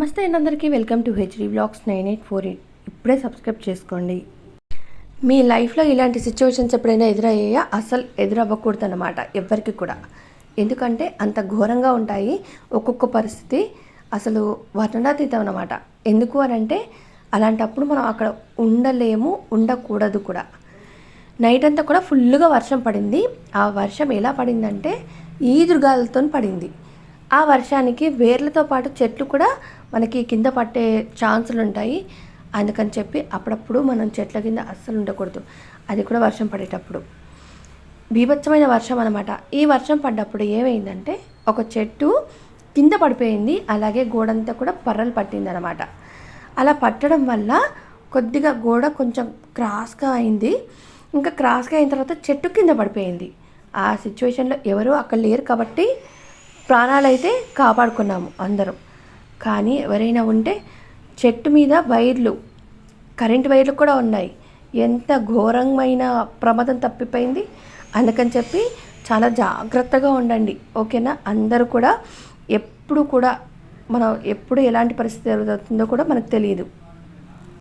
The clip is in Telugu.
నమస్తే అండి అందరికీ welcome to HD blogs nine eight four eight. ఇప్పుడే సబ్స్క్రైబ్ చేసుకోండి. మీ లైఫ్లో ఇలాంటి సిచ్యువేషన్స్ ఎప్పుడైనా ఎదురయ్యాయా? అసలు ఎదురవ్వకూడదు అనమాట ఎవరికి కూడా. ఎందుకంటే అంత ఘోరంగా ఉంటాయి ఒక్కొక్క పరిస్థితి అసలు వర్ణనాతీతం అనమాట ఎందుకు అని అంటే అలాంటప్పుడు మనం అక్కడ ఉండలేము ఉండకూడదు కూడా. నైట్ అంతా కూడా ఫుల్గా వర్షం పడింది. ఆ వర్షం ఎలా పడిందంటే ఈదురుగాలతో పడింది. ఆ వర్షానికి వేర్లతో పాటు చెట్లు కూడా మనకి కింద పట్టే ఛాన్సులు ఉంటాయి అందుకని చెప్పి అప్పుడప్పుడు మనం చెట్ల కింద అస్సలు ఉండకూడదు. అది కూడా వర్షం పడేటప్పుడు. బీభత్సమైన వర్షం అనమాట ఈ వర్షం పడ్డప్పుడు ఏమైందంటే ఒక చెట్టు కింద పడిపోయింది. అలాగే గోడంతా కూడా పర్రలు పట్టింది అనమాట అలా పట్టడం వల్ల కొద్దిగా గోడ కొంచెం క్రాస్గా అయింది. ఇంకా క్రాస్గా అయిన తర్వాత చెట్టు కింద పడిపోయింది. ఆ సిచ్యువేషన్లో ఎవరు అక్కడ లేరు కాబట్టి ప్రాణాలైతే కాపాడుకున్నాము అందరం. కానీ ఎవరైనా ఉంటే చెట్టు మీద వైర్లు కరెంట్ వైర్లు కూడా ఉన్నాయి. ఎంత ఘోరమైన ప్రమాదం తప్పిపోయింది. అందుకని చెప్పి చాలా జాగ్రత్తగా ఉండండి. ఓకేనా? అందరూ కూడా ఎప్పుడు కూడా మనం ఎప్పుడు ఎలాంటి పరిస్థితి జరుగుతుందో కూడా మనకు తెలియదు.